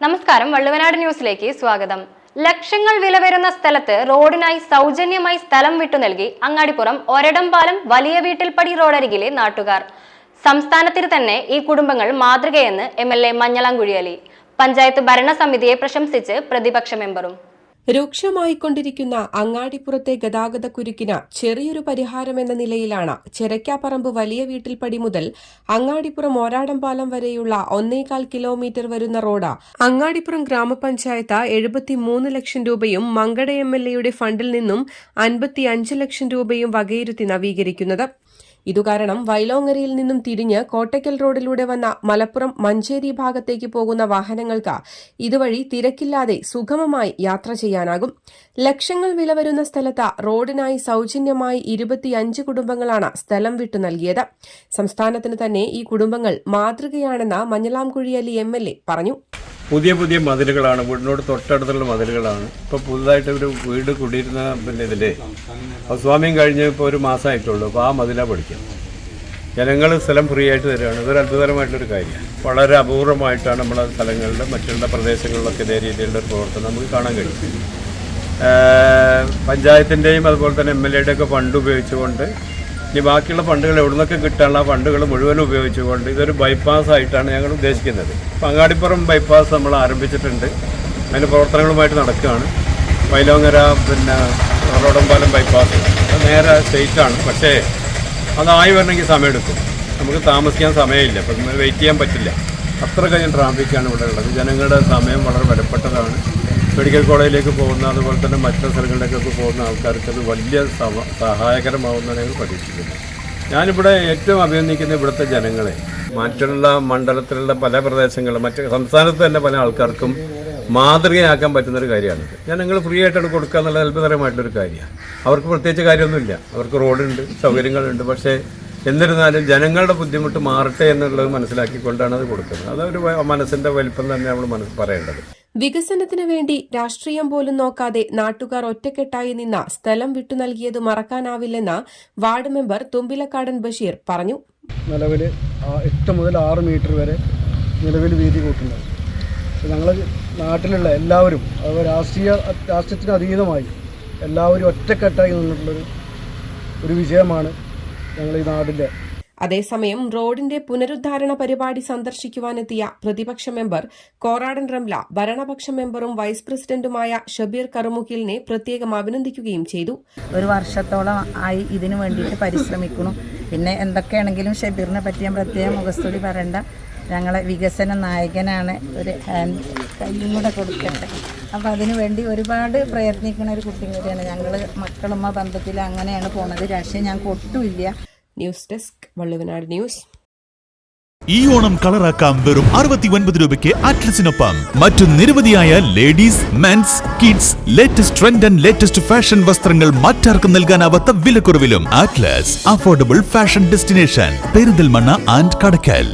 നമസ്കാരം വള്ളുവനാട് ന്യൂസിലേക്ക് സ്വാഗതം. ലക്ഷങ്ങൾ വില വരുന്ന സ്ഥലത്ത് റോഡിനായി സൗജന്യമായി സ്ഥലം വിട്ടു നൽകി അങ്ങാടിപ്പുറം ഒരടംപാലം വലിയ വീട്ടിൽപ്പടി റോഡരികിലെ നാട്ടുകാർ. സംസ്ഥാനത്തിൽ തന്നെ ഈ കുടുംബങ്ങൾ മാതൃകയെന്ന് M L A Manjalamkuzhi Ali panchayat ഭരണസമിതിയെ പ്രശംസിച്ച് പ്രതിപക്ഷ മെമ്പറും രൂക്ഷമായിക്കൊണ്ടിരിക്കുന്ന അങ്ങാടിപ്പുറത്തെ ഗതാഗത കുരുക്കിന് ചെറിയൊരു പരിഹാരമെന്ന നിലയിലാണ് ചെരക്കാപ്പറമ്പ് വലിയ വീട്ടിൽപ്പടി മുതൽ അങ്ങാടിപ്പുറം ഓരാടംപാലം വരെയുള്ള ഒന്നേകാൽ കിലോമീറ്റർ വരുന്ന റോഡ് അങ്ങാടിപ്പുറം ഗ്രാമപഞ്ചായത്ത് എഴുപത്തിമൂന്ന് ലക്ഷം രൂപയും മങ്കട എം എൽ എയുടെ ഫണ്ടിൽ നിന്നും അൻപത്തിയഞ്ച് ലക്ഷം രൂപയും വകയിരുത്തി നവീകരിക്കുന്നത്. ഇതുകാരണം വൈലോങ്ങരയിൽ നിന്നും തിരിഞ്ഞ് കോട്ടയ്ക്കൽ റോഡിലൂടെ വന്ന മലപ്പുറം മഞ്ചേരി ഭാഗത്തേക്ക് പോകുന്ന വാഹനങ്ങൾക്ക് ഇതുവഴി തിരക്കില്ലാതെ സുഗമമായി യാത്ര ചെയ്യാനാകും. ലക്ഷങ്ങൾ വില വരുന്ന സ്ഥലത്ത് റോഡിനായി സൌജന്യമായി ഇരുപത്തിയഞ്ച് കുടുംബങ്ങളാണ് സ്ഥലം വിട്ടു നൽകിയത്. സംസ്ഥാനത്തിന് തന്നെ ഈ കുടുംബങ്ങൾ മാതൃകയാണെന്ന് മഞ്ഞളാംകുഴിയലി എം എൽ എ പറഞ്ഞു. പുതിയ പുതിയ മതിലുകളാണ് വീടിനോട് തൊട്ടടുത്തുള്ള മതിലുകളാണ്. ഇപ്പോൾ പുതുതായിട്ട് ഒരു വീട് കുടിയിരുന്ന പിന്നെ ഇതിൽ സ്വാമ്യം കഴിഞ്ഞ് ഇപ്പോൾ ഒരു മാസമായിട്ടുള്ളൂ അപ്പോൾ ആ മതിലാണ് പഠിക്കാം ജനങ്ങൾ സ്ഥലം ഫ്രീ ആയിട്ട് തരികയാണ് ഇതൊരു അത്ഭുതകരമായിട്ടൊരു കാര്യമാണ്. വളരെ അപൂർവമായിട്ടാണ് നമ്മളെ സ്ഥലങ്ങളിൽ മറ്റുള്ള പ്രദേശങ്ങളിലൊക്കെ ഇതേ രീതിയിലുള്ള പ്രവർത്തനം നമുക്ക് കാണാൻ കഴിയും. പഞ്ചായത്തിന്റെയും അതുപോലെ തന്നെ എം എൽ എയുടെ ഒക്കെ ഫണ്ട് ഉപയോഗിച്ചുകൊണ്ട് ഇനി ബാക്കിയുള്ള ഫണ്ടുകൾ എവിടെ നിന്നൊക്കെ കിട്ടാനുള്ള ഫണ്ടുകൾ മുഴുവൻ ഉപയോഗിച്ചുകൊണ്ട് ഇതൊരു ബൈപ്പാസ് ആയിട്ടാണ് ഞങ്ങൾ ഉദ്ദേശിക്കുന്നത്. പങ്കാടിപ്പുറം ബൈപ്പാസ് നമ്മൾ ആരംഭിച്ചിട്ടുണ്ട്. അതിന്റെ പ്രവർത്തനങ്ങളുമായിട്ട് നടക്കുകയാണ്. വൈലോങ്ങര പിന്നെ റോഡമ്പാലം ബൈപ്പാസ് നേരെ സ്റ്റേറ്റാണ് പക്ഷേ അതായി വരണമെങ്കിൽ സമയമെടുക്കും. നമുക്ക് താമസിക്കാൻ സമയമില്ല. അപ്പം വെയിറ്റ് ചെയ്യാൻ പറ്റില്ല. അത്ര കഴിഞ്ഞ ട്രാഫിക്കാണ് ഇവിടെ ഉള്ളത്. ജനങ്ങളുടെ സമയം വളരെ വിലപ്പെട്ടതാണ്. മെഡിക്കൽ കോളേജിലേക്ക് പോകുന്ന അതുപോലെ തന്നെ മറ്റു സ്ഥലങ്ങളിലേക്കൊക്കെ പോകുന്ന ആൾക്കാർക്ക് അത് വലിയ സവ- പ്രതീക്ഷിക്കുന്നു. ഞാനിവിടെ ഏറ്റവും അഭിനന്ദിക്കുന്ന ഇവിടുത്തെ ജനങ്ങളെ മറ്റുള്ള മണ്ഡലത്തിലുള്ള പല പ്രദേശങ്ങളിലും മറ്റ് സംസ്ഥാനത്ത് തന്നെ പല ആൾക്കാർക്കും മാതൃകയാക്കാൻ പറ്റുന്നൊരു കാര്യമാണ് ഞങ്ങൾ ഫ്രീ ആയിട്ടാണ് കൊടുക്കുക എന്നുള്ള അത്ഭുതകരമായിട്ടൊരു കാര്യമാണ്. അവർക്ക് പ്രത്യേകിച്ച് കാര്യമൊന്നുമില്ല. അവർക്ക് റോഡുണ്ട് സൗകര്യങ്ങളുണ്ട് പക്ഷേ എന്നിരുന്നാലും ജനങ്ങളുടെ ബുദ്ധിമുട്ട് മാറട്ടെ എന്നുള്ളത് മനസ്സിലാക്കിക്കൊണ്ടാണ് അത് കൊടുക്കുന്നത്. അതൊരു മനസ്സിന്റെ വലിപ്പം തന്നെ നമ്മൾ മനസ്സ് പറയേണ്ടത്. വികസനത്തിനു വേണ്ടി രാഷ്ട്രീയം പോലും നോക്കാതെ നാട്ടുകാർ ഒറ്റക്കെട്ടായി നിന്ന സ്ഥലം വിട്ടു നൽകിയത് മറക്കാനാവില്ലെന്ന് വാർഡ് മെമ്പർ തുമ്പിലക്കാടൻ ബഷീർ പറഞ്ഞു. നിലവിൽ എട്ട് മുതൽ ആറ് മീറ്റർ വരെ നിലവിൽ വീതി കൂട്ടുന്നത്. ഞങ്ങൾ നാട്ടിലുള്ള എല്ലാവരും അതുപോലെ രാഷ്ട്രീയ രാഷ്ട്രീയത്തിന് അതീതമായി എല്ലാവരും ഒറ്റക്കെട്ടായി നിന്നിട്ടുള്ളൊരു ഒരു വിജയമാണ് ഞങ്ങൾ ഈ നാടിന്റെ അതേസമയം റോഡിന്റെ പുനരുദ്ധാരണ പരിപാടി സന്ദർശിക്കുവാനെത്തിയ പ്രതിപക്ഷ മെമ്പർ കോറാടൻ റംല ഭരണപക്ഷ മെമ്പറും വൈസ് പ്രസിഡന്റുമായ ഷബീർ കറുമുഖിലിനെ പ്രത്യേകം അഭിനന്ദിക്കുകയും ചെയ്തു. ഒരു വർഷത്തോളം ആയി ഇതിനു വേണ്ടിയിട്ട് പരിശ്രമിക്കണം പിന്നെ എന്തൊക്കെയാണെങ്കിലും ഷബീറിനെ പറ്റി ഞാൻ പ്രത്യേകം മുഖസ്തുതി പറയണ്ട. ഞങ്ങളെ വികസന നായകനാണ്. ഒരു ഹാൻഡ് കയ്യും കൂടെ കൊടുക്കട്ടെ. അപ്പോൾ അതിനു വേണ്ടി ഒരുപാട് പ്രയത്നിക്കുന്ന ഒരു കുട്ടി കൂടിയാണ് ഞങ്ങൾ മക്കളുമ്മ ബന്ധത്തിൽ അങ്ങനെയാണ് പോണത്. രാഷ്ട്രീയം ഞങ്ങൾക്ക് ഒട്ടുമില്ല. News desk Valluvanad news. ഈ ഓണം കളറാക്കാം വെറും അറുപത്തി ഒൻപത് രൂപയ്ക്ക് അറ്റ്ലസിനൊപ്പം. മറ്റു നിരവധിയായ ladies men's kids latest trend and latest fashion വസ്ത്രങ്ങൾ മറ്റാർക്കും നൽകാനാവാത്ത വിലക്കുറവിലും. Atlas affordable fashion destination. Perinthalmanna and Kadakkal